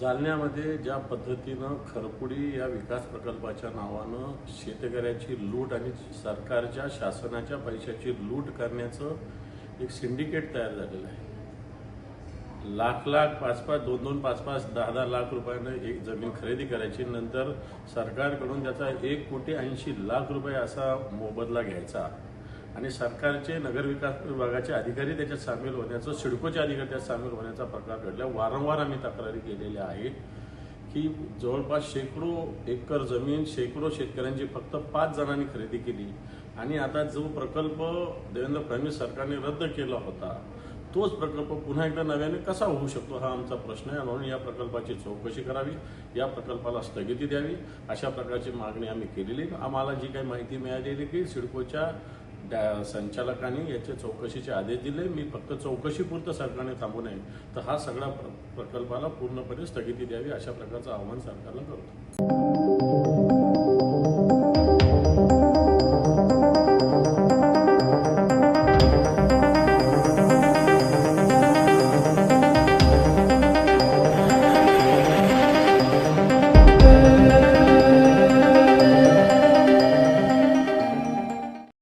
जालन्यामध्ये ज्या पद्धतीनं खरपुडी या विकास प्रकल्पाच्या नावानं शेतकऱ्याची लूट आणि सरकारच्या शासनाच्या पैशाची लूट करण्याचं एक सिंडिकेट तयार झालेलं आहे. लाख लाख पाच पाच दोन दोन पाच पाच दहा दहा लाख रुपयानं एक जमीन खरेदी करायची. नंतर सरकारकडून त्याचा एक कोटी ऐंशी लाख रुपये असा मोबदला घ्यायचा. आणि सरकारचे नगरविकास विभागाचे अधिकारी त्याच्यात सामील होण्याचं सिडकोचे अधिकारी त्यात सामील होण्याचा प्रकार घडला. वारंवार आम्ही तक्रारी केलेल्या आहेत की जवळपास शेकडो एकर जमीन शेकडो शेतकऱ्यांची फक्त पाच जणांनी खरेदी केली. आणि आता जो प्रकल्प देवेंद्र फडणवीस सरकारने रद्द केला होता तोच प्रकल्प पुन्हा एकदा नव्याने कसा होऊ शकतो हा आमचा प्रश्न आहे. म्हणून या प्रकल्पाची चौकशी करावी या प्रकल्पाला स्थगिती द्यावी अशा प्रकारची मागणी आम्ही केलेली आम्हाला जी काही माहिती मिळालेली की सिडकोच्या डॅ- संचालकांनी याचे चौकशीचे आदेश दिले. मी फक्त चौकशीपुरतं सरकारने थांबू नये. तर हा सगळा प्र- प्रकल्पाला पूर्णपणे स्थगिती द्यावी अशा प्रकारचं आव्हान सरकारला करतो.